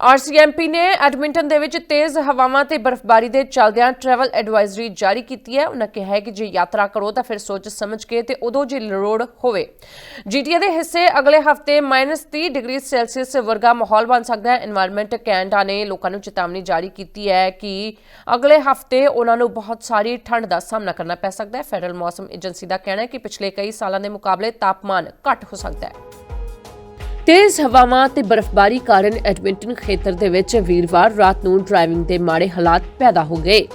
RCMP ਨੇ Edmonton ਦੇ ਵਿੱਚ ਤੇਜ਼ ਹਵਾਵਾਂ ਤੇ ਬਰਫ਼ਬਾਰੀ ਦੇ ਚਲਦਿਆਂ ਟਰੈਵਲ ਐਡਵਾਈਜ਼ਰੀ ਜਾਰੀ ਕੀਤੀ ਹੈ। ਉਹਨਾਂ ਕਿਹਾ ਹੈ ਕਿ ਜੇ ਯਾਤਰਾ ਕਰੋ ਤਾਂ ਫਿਰ ਸੋਚ ਸਮਝ ਕੇ ਤੇ ਉਦੋਂ ਜੇ ਲੋੜ ਹੋਵੇ। ਜੀਟੀਏ ਦੇ ਹਿੱਸੇ ਅਗਲੇ ਹਫ਼ਤੇ -30 ਡਿਗਰੀ ਸੈਲਸੀਅਸ ਵਰਗਾ ਮਾਹੌਲ ਬਣ ਸਕਦਾ ਹੈ। এনवायरमेंट ਕੈਨੇਡਾ ਨੇ ਲੋਕਾਂ ਨੂੰ ਚੇਤਾਵਨੀ ਜਾਰੀ ਕੀਤੀ ਹੈ ਕਿ ਅਗਲੇ ਹਫ਼ਤੇ ਉਹਨਾਂ ਨੂੰ ਬਹੁਤ ਸਾਰੀ ਠੰਡ ਦਾ ਸਾਹਮਣਾ ਕਰਨਾ ਪੈ ਸਕਦਾ ਹੈ। ਫੈਡਰਲ ਮੌਸਮ ਏਜੰਸੀ ਦਾ ਕਹਿਣਾ ਹੈ ਕਿ ਪਿਛਲੇ ਕਈ ਸਾਲਾਂ ਦੇ ਮੁਕਾਬਲੇ ਤਾਪਮਾਨ ਘੱਟ ਹੋ ਸਕਦਾ ਹੈ। ਤੇਜ਼ ਹਵਾਵਾਂ ਤੇ ਬਰਫ਼ਬਾਰੀ ਕਾਰਨ ਐਡਮਿੰਟਨ ਖੇਤਰ ਦੇ ਵਿੱਚ ਵੀਰਵਾਰ ਰਾਤ ਨੂੰ ਡਰਾਈਵਿੰਗ ਦੇ ਮਾੜੇ ਹਾਲਾਤ ਪੈਦਾ ਹੋ ਗਏ।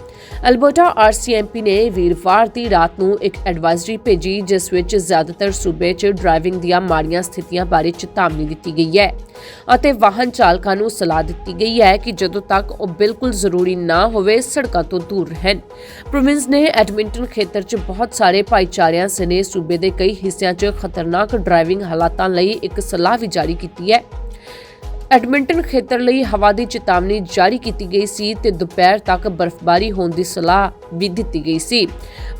ਅਲਬਰਟਾ ਆਰਸੀਐਮਪੀ ਨੇ ਵੀਰਵਾਰ ਦੀ ਰਾਤ ਨੂੰ ਇੱਕ ਐਡਵਾਈਜ਼ਰੀ ਭੇਜੀ, ਜਿਸ ਵਿੱਚ ਜ਼ਿਆਦਾਤਰ ਸੂਬੇ 'ਚ ਡਰਾਈਵਿੰਗ ਦੀਆਂ ਮਾੜੀਆਂ ਸਥਿਤੀਆਂ ਬਾਰੇ ਚੇਤਾਵਨੀ ਦਿੱਤੀ ਗਈ ਹੈ ਅਤੇ ਵਾਹਨ ਚਾਲਕਾਂ ਨੂੰ ਸਲਾਹ ਦਿੱਤੀ ਗਈ ਹੈ ਕਿ ਜਦੋਂ ਤੱਕ ਉਹ ਬਿਲਕੁਲ ਜ਼ਰੂਰੀ ਨਾ ਹੋਵੇ, ਸੜਕਾਂ ਤੋਂ ਦੂਰ ਰਹਿਣ। ਪ੍ਰੋਵਿੰਸ ਨੇ ਐਡਮਿੰਟਨ ਖੇਤਰ 'ਚ ਬਹੁਤ ਸਾਰੇ ਭਾਈਚਾਰਿਆਂ ਸਨੇ ਸੂਬੇ ਦੇ ਕਈ ਹਿੱਸਿਆਂ 'ਚ ਖਤਰਨਾਕ ਡਰਾਈਵਿੰਗ ਹਾਲਾਤਾਂ ਲਈ ਇੱਕ ਸਲਾਹ ਵੀ ਜਾਰੀ ਕੀਤੀ ਹੈ। ਐਡਮਿੰਟਨ ਖੇਤਰ ਲਈ ਹਵਾ ਦੀ ਚੇਤਾਵਨੀ ਜਾਰੀ ਕੀਤੀ ਗਈ ਸੀ ਤੇ ਦੁਪਹਿਰ ਤੱਕ ਬਰਫ਼ਬਾਰੀ ਹੋਣ ਦੀ ਸਲਾਹ ਵੀ ਦਿੱਤੀ ਗਈ ਸੀ।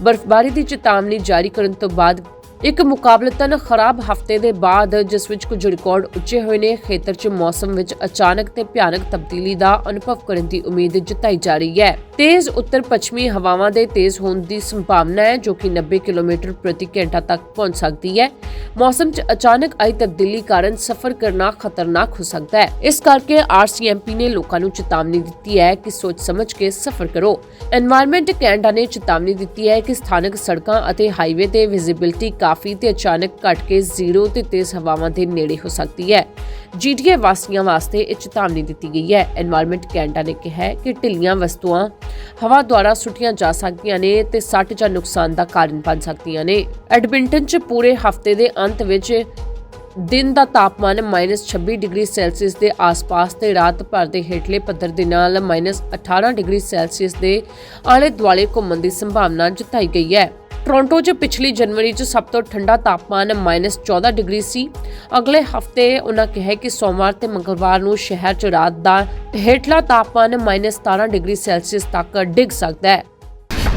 ਬਰਫ਼ਬਾਰੀ ਦੀ ਚੇਤਾਵਨੀ ਜਾਰੀ ਕਰਨ ਤੋਂ ਬਾਅਦ ਇੱਕ ਮੁਕਾਬਲਤਨ ਖਰਾਬ ਹਫ਼ਤੇ ਦੇ ਬਾਅਦ, ਜਿਸ ਵਿੱਚ ਕੁਝ ਰਿਕਾਰਡ ਉੱਚੇ ਹੋਏ ਨੇ, ਖੇਤਰ 'ਚ ਮੌਸਮ ਵਿੱਚ ਅਚਾਨਕ ਤੇ ਭਿਆਨਕ ਤਬਦੀਲੀ ਦਾ ਅਨੁਭਵ ਕਰਨ ਦੀ ਉਮੀਦ ਜਤਾਈ ਜਾ ਰਹੀ ਹੈ। ਤੇਜ਼ ਉੱਤਰ ਪੱਛਮੀ ਹਵਾਵਾਂ ਦੇ ਤੇਜ਼ ਹੋਣ ਦੀ ਸੰਭਾਵਨਾ ਹੈ, ਜੋ ਕਿ 90 ਕਿਲੋਮੀਟਰ ਪ੍ਰਤੀ ਘੰਟਾ ਤੱਕ ਪਹੁੰਚ ਸਕਦੀ ਹੈ। ਮੌਸਮ 'ਚ ਅਚਾਨਕ ਆਈ ਤਬਦੀਲੀ ਕਾਰਨ ਸਫ਼ਰ ਕਰਨਾ ਖਤਰਨਾਕ ਹੋ ਸਕਦਾ ਹੈ। ਇਸ ਕਰਕੇ ਆਰਸੀਐਮਪੀ ਨੇ ਲੋਕਾਂ ਨੂੰ ਚੇਤਾਵਨੀ ਦਿੱਤੀ ਹੈ ਕਿ ਸੋਚ ਸਮਝ ਕੇ ਸਫ਼ਰ ਕਰੋ। এনवायरमेंट ਕੈਨੇਡਾ ਨੇ ਚੇਤਾਵਨੀ ਦਿੱਤੀ ਹੈ ਕਿ ਸਥਾਨਕ ਸੜਕਾਂ ਅਤੇ ਹਾਈਵੇ ਤੇ ਵਿਜ਼ਿਬਿਲਟੀ ਕਾ ਕਾਫੀ ਤੇ ਅਚਾਨਕ ਘਟ ਕੇ ਜ਼ੀਰੋ ਤੇ ਤੇਜ਼ ਹਵਾਵਾਂ ਦੇ ਨੇੜੇ ਹੋ ਸਕਦੀ ਹੈ। ਜੀਟੀਏ ਵਾਸੀਆਂ ਵਾਸਤੇ ਇਹ ਚੇਤਾਵਨੀ ਦਿੱਤੀ ਗਈ ਹੈ। এনवायरमेंट ਕੈਨੇਡਾ ਨੇ ਕਿਹਾ ਕਿ ਢਿੱਲੀਆਂ ਵਸਤੂਆਂ, ਹਵਾ ਦੁਆਰਾ ਸੁੱਟੀਆਂ ਜਾ ਸਕਦੀਆਂ ਨੇ ਤੇ ਸੱਟ ਜਾਂ ਨੁਕਸਾਨ ਦਾ ਕਾਰਨ ਬਣ ਸਕਦੀਆਂ ਨੇ। ਐਡਮਿੰਟਨ 'ਚ ਪੂਰੇ ਹਫ਼ਤੇ ਦੇ ਅੰਤ ਵਿੱਚ ਦਿਨ ਦਾ ਤਾਪਮਾਨ -26 ਡਿਗਰੀ ਸੈਲਸੀਅਸ ਦੇ ਆਸ-ਪਾਸ ਤੇ ਰਾਤ ਭਰ ਦੇ ਹੇਠਲੇ ਪੱਧਰ ਦੇ ਨਾਲ -18 ਡਿਗਰੀ ਸੈਲਸੀਅਸ ਦੇ ਆਲੇ-ਦੁਆਲੇ ਘੁੰਮਣ ਦੀ ਸੰਭਾਵਨਾ ਜਤਾਈ ਗਈ ਹੈ। ਟੋਰਾਂਟੋ 'ਚ ਪਿਛਲੀ ਜਨਵਰੀ 'ਚ ਸਭ ਤੋਂ ਠੰਡਾ ਤਾਪਮਾਨ -14 ਡਿਗਰੀ ਸੀ। ਅਗਲੇ ਹਫ਼ਤੇ ਉਹਨਾਂ ਕਿਹਾ ਕਿ ਸੋਮਵਾਰ ਤੇ ਮੰਗਲਵਾਰ ਨੂੰ ਸ਼ਹਿਰ 'ਚ ਰਾਤ ਦਾ ਹੇਠਲਾ ਤਾਪਮਾਨ -17 ਡਿਗਰੀ ਸੈਲਸੀਅਸ ਤੱਕ ਡਿੱਗ ਸਕਦਾ ਹੈ।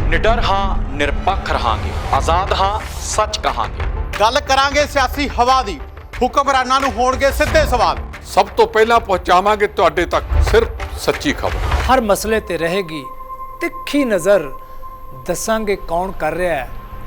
ਨਿਡਰ ਹਾਂ ਨਿਰਪੱਖ ਰਹਾਂਗੇ। ਆਜ਼ਾਦ ਹਾਂ ਸੱਚ ਕਹਾਂਗੇ। ਗੱਲ ਕਰਾਂਗੇ ਸਿਆਸੀ ਹਵਾ ਦੀ। ਹੁਕਮਰਾਨਾਂ ਨੂੰ ਹੋਣਗੇ ਸਿੱਧੇ ਸਵਾਲ। ਸਭ ਤੋਂ ਪਹਿਲਾਂ ਪਹੁੰਚਾਵਾਂਗੇ ਤੁਹਾਡੇ ਤੱਕ ਸਿਰਫ ਸੱਚੀ ਖਬਰ। ਹਰ ਮਸਲੇ ਤੇ ਰਹੇਗੀ ਤਿੱਖੀ ਨਜ਼ਰ। ਦੱਸਾਂਗੇ ਕੌਣ ਕਰ ਰਿਹਾ ਹੈ।